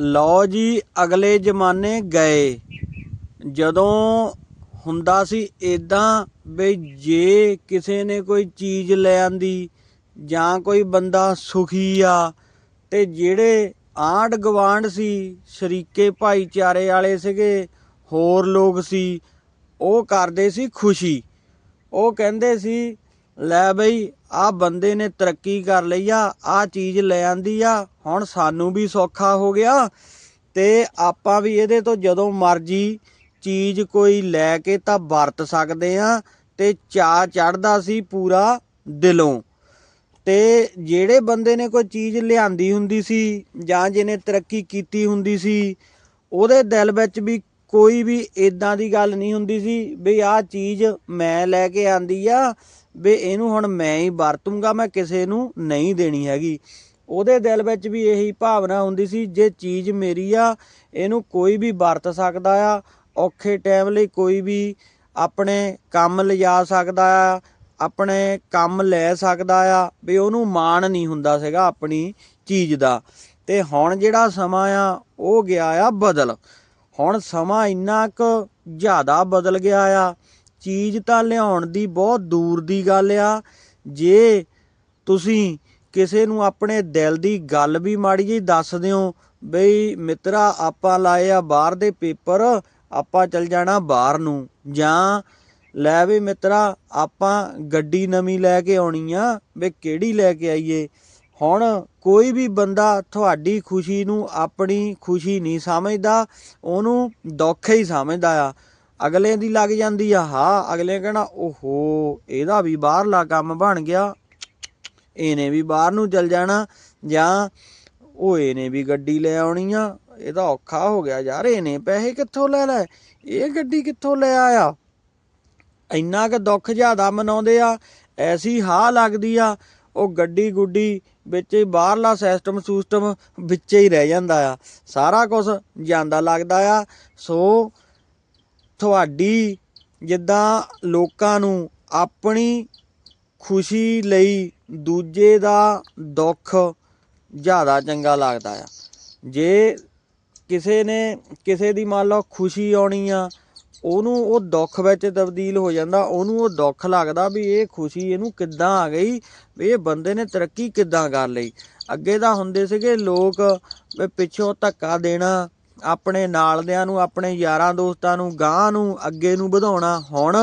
ਲਓ ਜੀ, ਅਗਲੇ ਜ਼ਮਾਨੇ ਗਏ। ਜਦੋਂ ਹੁੰਦਾ ਸੀ ਇਦਾਂ ਵੀ ਜੇ ਕਿਸੇ ਨੇ ਕੋਈ ਚੀਜ਼ ਲੈ ਆਂਦੀ ਜਾਂ ਕੋਈ ਬੰਦਾ ਸੁਖੀ ਆ, ਤੇ ਜਿਹੜੇ ਆਂਢ ਗਵਾਂਢ ਸੀ, ਸ਼ਰੀਕੇ ਭਾਈਚਾਰੇ ਵਾਲੇ ਸੀਗੇ, ਹੋਰ ਲੋਕ ਸੀ, ਉਹ ਕਰਦੇ ਸੀ ਖੁਸ਼ੀ। ਉਹ ਕਹਿੰਦੇ ਸੀ ਲੈ ਬਈ ਆ ਬੰਦੇ ਨੇ ਤਰੱਕੀ ਕਰ ਲਈ ਆ ਆ ਚੀਜ਼ ਲੈ ਆਂਦੀ ਆ, ਹੁਣ ਸਾਨੂੰ ਵੀ ਸੌਖਾ ਹੋ ਗਿਆ ਤੇ ਆਪਾਂ ਵੀ ਇਹਦੇ ਤੋਂ ਜਦੋਂ ਮਰਜ਼ੀ ਚੀਜ਼ ਕੋਈ ਲੈ ਕੇ ਤਾਂ ਵਰਤ ਸਕਦੇ ਆ ਤੇ ਚਾ ਚੜਦਾ ਸੀ ਪੂਰਾ ਦਿਲੋਂ। ਤੇ ਜਿਹੜੇ ਬੰਦੇ ਨੇ ਕੋਈ ਚੀਜ਼ ਲਿਆਂਦੀ ਹੁੰਦੀ ਸੀ ਜਾਂ ਜਿਹਨੇ ਤਰੱਕੀ ਕੀਤੀ ਹੁੰਦੀ ਸੀ, ਉਹਦੇ ਦਿਲ ਵਿੱਚ ਵੀ ਕੋਈ ਵੀ ਇਦਾਂ ਦੀ ਗੱਲ ਨਹੀਂ ਹੁੰਦੀ ਸੀ ਵੀ ਆਹ ਚੀਜ਼ ਮੈਂ ਲੈ ਕੇ ਆਂਦੀ ਆ, ਵੀ ਇਹਨੂੰ ਹੁਣ ਮੈਂ ਹੀ ਵਰਤੂੰਗਾ, ਮੈਂ ਕਿਸੇ ਨੂੰ ਨਹੀਂ ਦੇਣੀ ਹੈਗੀ। ਉਹਦੇ ਦਿਲ ਵਿੱਚ ਵੀ ਇਹੀ ਭਾਵਨਾ ਹੁੰਦੀ ਸੀ, ਜੇ ਚੀਜ਼ ਮੇਰੀ ਆ, ਇਹਨੂੰ ਕੋਈ ਵੀ ਵਰਤ ਸਕਦਾ ਆ, ਔਖੇ ਟਾਈਮ ਲਈ ਕੋਈ ਵੀ ਆਪਣੇ ਕੰਮ ਲਿਜਾ ਸਕਦਾ ਆ, ਆਪਣੇ ਕੰਮ ਲੈ ਸਕਦਾ ਆ, ਵੀ ਉਹਨੂੰ ਮਾਣ ਨਹੀਂ ਹੁੰਦਾ ਸੀਗਾ ਆਪਣੀ ਚੀਜ਼ ਦਾ। ਤੇ ਹੁਣ ਜਿਹੜਾ ਸਮਾਂ ਆ, ਉਹ ਗਿਆ ਆ ਬਦਲ। ਹੁਣ ਸਮਾਂ ਇੰਨਾ ਕੁ ਜ਼ਿਆਦਾ ਬਦਲ ਗਿਆ ਆ। ਚੀਜ਼ ਤਾਂ ਲਿਆਉਣ ਦੀ ਬਹੁਤ ਦੂਰ ਦੀ ਗੱਲ ਆ। ਜੇ ਤੁਸੀਂ ਕਿਸੇ ਨੂੰ ਆਪਣੇ ਦਿਲ ਦੀ ਗੱਲ ਵੀ ਮਾੜੀ ਜਿਹੀ ਦੱਸ ਦਿਓ ਬਈ, ਮਿੱਤਰਾ, ਆਪਾਂ ਲਾਏ ਆ ਬਾਹਰ ਦੇ ਪੇਪਰ, ਆਪਾਂ ਚੱਲ ਜਾਣਾ ਬਾਹਰ ਨੂੰ। ਜਾਂ ਲੈ ਵੀ ਮਿੱਤਰਾ, ਆਪਾਂ ਗੱਡੀ ਨਵੀਂ ਲੈ ਕੇ ਆਉਣੀ ਆ ਵੀ ਕਿਹੜੀ ਲੈ ਕੇ ਆਈਏ? ਹੁਣ ਕੋਈ ਵੀ ਬੰਦਾ ਤੁਹਾਡੀ ਖੁਸ਼ੀ ਨੂੰ ਆਪਣੀ ਖੁਸ਼ੀ ਨਹੀਂ ਸਮਝਦਾ, ਉਹਨੂੰ ਦੁੱਖ ਹੀ ਸਮਝਦਾ ਆ। ਅਗਲੇ ਦੀ ਲੱਗ ਜਾਂਦੀ ਆ, ਹਾਂ, ਅਗਲੇ ਕਹਿਣਾ, ਓਹੋ, ਇਹਦਾ ਵੀ ਬਾਹਰਲਾ ਕੰਮ ਬਣ ਗਿਆ। ਇਹਨੇ ਵੀ ਬਾਹਰ ਨੂੰ ਚਲ ਜਾਣਾ। ਜਾਂ ਉਹ ਇਹਨੇ ਵੀ ਗੱਡੀ ਲੈ ਆਉਣੀ ਆ। ਇਹਦਾ ਔਖਾ ਹੋ ਗਿਆ ਯਾਰ, ਇਹਨੇ ਪੈਸੇ ਕਿੱਥੋਂ ਲੈ ਲੈ ਇਹ ਗੱਡੀ ਕਿੱਥੋਂ ਲੈ ਆਇਆ? ਇੰਨਾ ਕੁ ਦੁੱਖ ਜ਼ਿਆਦਾ ਮਨਾਉਂਦੇ ਆ। ਐਸੀ ਹਾਂ ਲੱਗਦੀ ਆ, ਉਹ ਗੱਡੀ ਗੁੱਡੀ ਵਿੱਚ ਹੀ ਬਾਹਰਲਾ ਸਿਸਟਮ ਸੂਸਟਮ ਵਿੱਚ ਹੀ ਰਹਿ ਜਾਂਦਾ ਆ। ਸਾਰਾ ਕੁਝ ਜਾਂਦਾ ਲੱਗਦਾ ਆ। ਸੋ ਤੁਹਾਡੀ ਜਿੱਦਾਂ ਲੋਕਾਂ ਨੂੰ ਆਪਣੀ ਖੁਸ਼ੀ ਲਈ ਦੂਜੇ ਦਾ ਦੁੱਖ ਜ਼ਿਆਦਾ ਚੰਗਾ ਲੱਗਦਾ ਆ। ਜੇ ਕਿਸੇ ਨੇ, ਕਿਸੇ ਦੀ ਮੰਨ ਲਓ ਖੁਸ਼ੀ ਆਉਣੀ ਆ ਉਹਨੂੰ ਉਹ ਦੁੱਖ ਵਿੱਚ ਤਬਦੀਲ ਹੋ ਜਾਂਦਾ, ਉਹਨੂੰ ਉਹ ਦੁੱਖ ਲੱਗਦਾ ਵੀ ਇਹ ਖੁਸ਼ੀ ਇਹਨੂੰ ਕਿੱਦਾਂ ਆ ਗਈ, ਵੀ ਇਹ ਬੰਦੇ ਨੇ ਤਰੱਕੀ ਕਿੱਦਾਂ ਕਰ ਲਈ। ਅੱਗੇ ਤਾਂ ਹੁੰਦੇ ਸੀਗੇ ਲੋਕ ਵੀ ਪਿੱਛੋਂ ਧੱਕਾ ਦੇਣਾ, ਆਪਣੇ ਨਾਲਦਿਆਂ ਨੂੰ, ਆਪਣੇ ਯਾਰਾਂ ਦੋਸਤਾਂ ਨੂੰ ਗਾਂ ਨੂੰ, ਅੱਗੇ ਨੂੰ ਵਧਾਉਣਾ। ਹੁਣ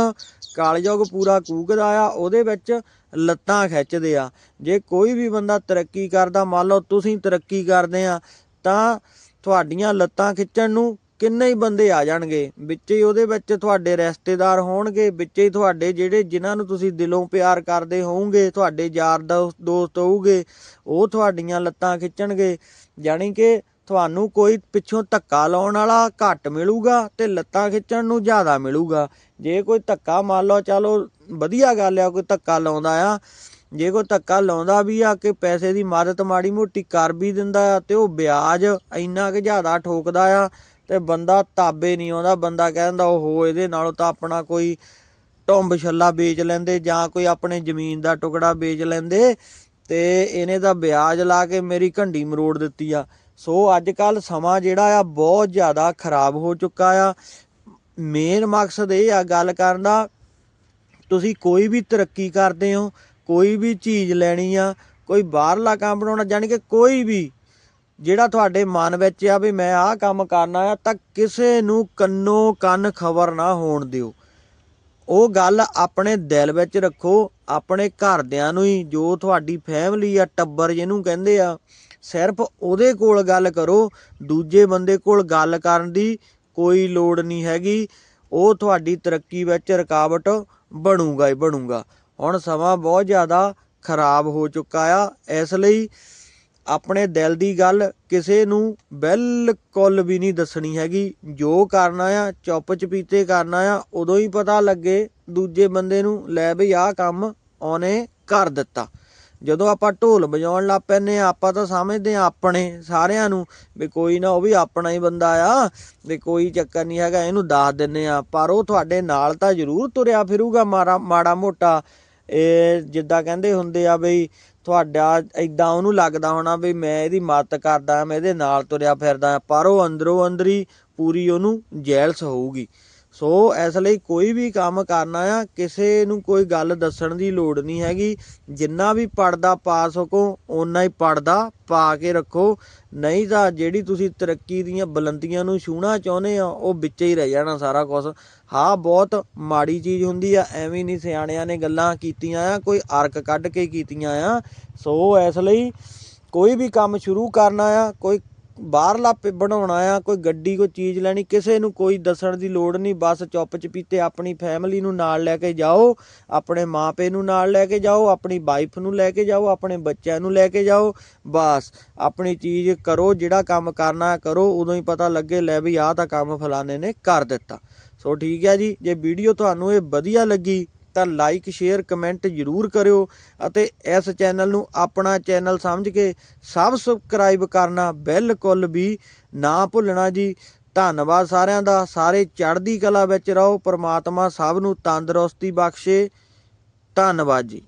ਕਾਲਯੁਗ ਪੂਰਾ ਕੂਕਦਾ ਆ, ਉਹਦੇ ਵਿੱਚ ਲੱਤਾਂ ਖਿੱਚਦੇ ਆ। ਜੇ ਕੋਈ ਵੀ ਬੰਦਾ ਤਰੱਕੀ ਕਰਦਾ, ਮੰਨ ਲਓ ਤੁਸੀਂ ਤਰੱਕੀ ਕਰਦੇ ਆ, ਤਾਂ ਤੁਹਾਡੀਆਂ ਲੱਤਾਂ ਖਿੱਚਣ ਨੂੰ ਕਿੰਨੇ ਹੀ ਬੰਦੇ ਆ ਜਾਣਗੇ। ਵਿੱਚ ਹੀ ਉਹਦੇ ਵਿੱਚ ਤੁਹਾਡੇ ਰਿਸ਼ਤੇਦਾਰ ਹੋਣਗੇ। ਵਿੱਚ ਹੀ ਤੁਹਾਡੇ ਜਿਹੜੇ ਜਿਨ੍ਹਾਂ ਨੂੰ ਤੁਸੀਂ ਦਿਲੋਂ ਪਿਆਰ ਕਰਦੇ ਹੋਵੋਗੇ, ਤੁਹਾਡੇ ਯਾਰ ਦੋਸਤ ਦੋਸਤ ਹੋਊਗੇ, ਉਹ ਤੁਹਾਡੀਆਂ ਲੱਤਾਂ ਖਿੱਚਣਗੇ। ਯਾਨੀ ਕਿ ਤੁਹਾਨੂੰ ਕੋਈ ਪਿੱਛੋਂ ਧੱਕਾ ਲਾਉਣ ਵਾਲਾ ਘੱਟ ਮਿਲੂਗਾ ਤੇ ਲੱਤਾਂ ਖਿੱਚਣ ਨੂੰ ਜ਼ਿਆਦਾ ਮਿਲੂਗਾ। ਜੇ ਕੋਈ ਧੱਕਾ ਮੰਨ ਲਓ, ਚਲੋ ਵਧੀਆ ਗੱਲ ਆ, ਕੋਈ ਧੱਕਾ ਲਾਉਂਦਾ ਆ। ਜੇ ਕੋਈ ਧੱਕਾ ਲਾਉਂਦਾ ਵੀ ਆ ਕਿ ਪੈਸੇ ਦੀ ਮਦਦ ਮਾੜੀ ਮੋਟੀ ਕਰ ਵੀ ਦਿੰਦਾ ਆ ਤੇ ਉਹ ਵਿਆਜ ਇੰਨਾ ਕਿ ਜ਼ਿਆਦਾ ਠੋਕਦਾ ਆ ਤੇ ਬੰਦਾ ਤਾਬੇ ਨਹੀਂ ਆਉਂਦਾ, ਬੰਦਾ ਕਹਿੰਦਾ ਓਹੋ, ਇਹਦੇ ਨਾਲੋਂ ਤਾਂ ਆਪਣਾ ਕੋਈ ਟੁੰਬ ਛੱਲਾ ਵੇਚ ਲੈਂਦੇ ਜਾਂ ਕੋਈ ਆਪਣੇ ਜ਼ਮੀਨ ਦਾ ਟੁਕੜਾ ਵੇਚ ਲੈਂਦੇ ਤੇ ਇਹਨੇ ਤਾਂ ਵਿਆਜ ਲਾ ਕੇ ਮੇਰੀ ਘੰਡੀ ਮਰੋੜ ਦਿੱਤੀ ਆ। ਸੋ ਅੱਜ ਕੱਲ ਸਮਾਂ ਜਿਹੜਾ ਆ ਬਹੁਤ ਜ਼ਿਆਦਾ ਖਰਾਬ ਹੋ ਚੁੱਕਾ ਆ। ਮੇਨ ਮਕਸਦ ਇਹ ਆ ਗੱਲ ਕਰਨ ਦਾ, ਤੁਸੀਂ ਕੋਈ ਵੀ ਤਰੱਕੀ ਕਰਦੇ ਹੋ, ਕੋਈ ਵੀ ਚੀਜ਼ ਲੈਣੀ ਆ, ਕੋਈ ਬਾਹਰਲਾ ਕੰਮ ਬਣਾਉਣਾ, ਜਾਣੀ ਕਿ ਕੋਈ ਵੀ ਜਿਹੜਾ ਤੁਹਾਡੇ ਮਨ ਵਿੱਚ ਆ ਵੀ ਮੈਂ ਆਹ ਕੰਮ ਕਰਨਾ ਆ, ਤਾਂ ਕਿਸੇ ਨੂੰ ਕੰਨੋ ਕੰਨ ਖਬਰ ਨਾ ਹੋਣ ਦਿਓ। ਉਹ ਗੱਲ ਆਪਣੇ ਦਿਲ ਵਿੱਚ ਰੱਖੋ, ਆਪਣੇ ਘਰਦਿਆਂ ਨੂੰ ਹੀ, ਜੋ ਤੁਹਾਡੀ ਫੈਮਿਲੀ ਆ, ਟੱਬਰ ਜਿਹਨੂੰ ਕਹਿੰਦੇ ਆ, ਸਿਰਫ ਉਹਦੇ ਕੋਲ ਗੱਲ ਕਰੋ, ਦੂਜੇ ਬੰਦੇ ਕੋਲ ਗੱਲ ਕਰਨ ਦੀ ਕੋਈ ਲੋੜ ਨਹੀਂ ਹੈਗੀ, ਉਹ ਤੁਹਾਡੀ ਤਰੱਕੀ ਵਿੱਚ ਰੁਕਾਵਟ ਬਣੂਗਾ ਹੀ ਬਣੂਗਾ। ਹੁਣ ਸਮਾਂ ਬਹੁਤ ਜ਼ਿਆਦਾ ਖਰਾਬ ਹੋ ਚੁੱਕਾ ਆ, ਇਸ ਲਈ ਆਪਣੇ ਦਿਲ ਦੀ ਗੱਲ ਕਿਸੇ ਨੂੰ ਬਿਲਕੁਲ ਵੀ ਨਹੀਂ ਦੱਸਣੀ ਹੈਗੀ। ਜੋ ਕਰਨਾ ਆ ਚੁੱਪ ਚਪੀਤੇ ਕਰਨਾ ਆ ਉਦੋਂ ਹੀ ਪਤਾ ਲੱਗੇ ਦੂਜੇ ਬੰਦੇ ਨੂੰ, ਲੈ ਬਈ ਆਹ ਕੰਮ ਉਹਨੇ ਕਰ ਦਿੱਤਾ। ਜਦੋਂ ਆਪਾਂ ਢੋਲ ਵਜਾਉਣ ਲੱਗ ਪੈਨੇ ਆ ਆਪਾਂ ਤਾਂ ਸਮਝਦੇ ਆ ਆਪਣੇ ਸਾਰਿਆਂ ਨੂੰ ਵੀ ਕੋਈ ਨਾ, ਉਹ ਵੀ ਆਪਣਾ ਹੀ ਬੰਦਾ ਆ, ਵੀ ਕੋਈ ਚੱਕਰ ਨਹੀਂ ਹੈਗਾ, ਇਹਨੂੰ ਦੱਸ ਦਿੰਨੇ ਆ ਪਰ ਉਹ ਤੁਹਾਡੇ ਨਾਲ ਤਾਂ ਜ਼ਰੂਰ ਤੁਰਿਆ ਫਿਰੂਗਾ ਮਾੜਾ ਮਾੜਾ ਮੋਟਾ। ਇਹ ਜਿੱਦਾਂ ਕਹਿੰਦੇ ਹੁੰਦੇ ਆ ਬਈ ਤੁਹਾਡਾ ਇਦਾਂ ਉਹਨੂੰ ਲੱਗਦਾ ਹੋਣਾ ਵੀ ਮੈਂ ਇਹਦੀ ਮਦਦ ਕਰਦਾ, ਮੈਂ ਇਹਦੇ ਨਾਲ ਤੁਰਿਆ ਫਿਰਦਾ, ਪਰ ਉਹ ਅੰਦਰੋਂ ਅੰਦਰੀ ਪੂਰੀ ਉਹਨੂੰ ਜੈਲਸ ਹੋਊਗੀ। ਸੋ ਇਸ ਲਈ ਕੋਈ ਵੀ ਕੰਮ ਕਰਨਾ ਆ, ਕਿਸੇ ਨੂੰ ਕੋਈ ਗੱਲ ਦੱਸਣ ਦੀ ਲੋੜ ਨਹੀਂ ਹੈਗੀ। ਜਿੰਨਾ ਵੀ ਪੜਦਾ ਪਾ ਸਕੋ ਓਨਾ ਹੀ ਪੜਦਾ ਪਾ ਕੇ ਰੱਖੋ। ਨਹੀਂ ਤਾਂ ਜਿਹੜੀ ਤੁਸੀਂ ਤਰੱਕੀ ਦੀਆਂ ਬੁਲੰਦੀਆਂ ਨੂੰ ਛੂਹਣਾ ਚਾਹੁੰਦੇ ਆ ਉਹ ਵਿੱਚ ਹੀ ਰਹਿ ਜਾਣਾ ਸਾਰਾ ਕੁਝ ਹਾਂ, ਬਹੁਤ ਮਾੜੀ ਚੀਜ਼ ਹੁੰਦੀ ਆ, ਐਵੇਂ ਨਹੀਂ ਸਿਆਣਿਆਂ ਨੇ ਗੱਲਾਂ ਕੀਤੀਆਂ ਆ, ਕੋਈ ਅਰਕ ਕੱਢ ਕੇ ਕੀਤੀਆਂ ਆ। ਸੋ ਇਸ ਲਈ ਕੋਈ ਵੀ ਕੰਮ ਸ਼ੁਰੂ ਕਰਨਾ ਆ, ਕੋਈ ਬਾਹਰਲਾ ਬਣਾਉਣਾ ਆ, ਕੋਈ ਗੱਡੀ, ਕੋਈ ਚੀਜ਼ ਲੈਣੀ, ਕਿਸੇ ਨੂੰ ਕੋਈ ਦੱਸਣ ਦੀ ਲੋੜ ਨਹੀਂ, ਬਸ ਚੁੱਪ ਚਪੀਤੇ ਆਪਣੀ ਫੈਮਿਲੀ ਨੂੰ ਨਾਲ ਲੈ ਕੇ ਜਾਓ, ਆਪਣੇ ਮਾਪੇ ਨੂੰ ਨਾਲ ਲੈ ਕੇ ਜਾਓ, ਆਪਣੀ ਵਾਈਫ ਨੂੰ ਲੈ ਕੇ ਜਾਓ, ਆਪਣੇ ਬੱਚਿਆਂ ਨੂੰ ਲੈ ਕੇ ਜਾਓ, ਬਸ। ਆਪਣੀ ਚੀਜ਼ ਕਰੋ, ਜਿਹੜਾ ਕੰਮ ਕਰਨਾ ਕਰੋ, ਉਦੋਂ ਹੀ ਪਤਾ ਲੱਗੇ, ਲੈ ਵੀ ਆਹ ਤਾਂ ਕੰਮ ਫਲਾਣੇ ਨੇ ਕਰ ਦਿੱਤਾ। ਸੋ ਠੀਕ ਹੈ ਜੀ, ਜੇ ਵੀਡੀਓ ਤੁਹਾਨੂੰ ਇਹ ਵਧੀਆ ਲੱਗੀ ਤਾਂ ਲਾਈਕ ਸ਼ੇਅਰ ਕਮੈਂਟ ਜ਼ਰੂਰ ਕਰਿਓ ਅਤੇ ਇਸ ਚੈਨਲ ਨੂੰ ਆਪਣਾ ਚੈਨਲ ਸਮਝ ਕੇ ਸਬ ਸਬਸਕ੍ਰਾਈਬ ਕਰਨਾ ਬਿਲਕੁਲ ਵੀ ਨਾ ਭੁੱਲਣਾ ਜੀ। ਧੰਨਵਾਦ ਸਾਰਿਆਂ ਦਾ। ਸਾਰੇ ਚੜ੍ਹਦੀ ਕਲਾ ਵਿੱਚ ਰਹੋ। ਪ੍ਰਮਾਤਮਾ ਸਭ ਨੂੰ ਤੰਦਰੁਸਤੀ ਬਖਸ਼ੇ। ਧੰਨਵਾਦ ਜੀ।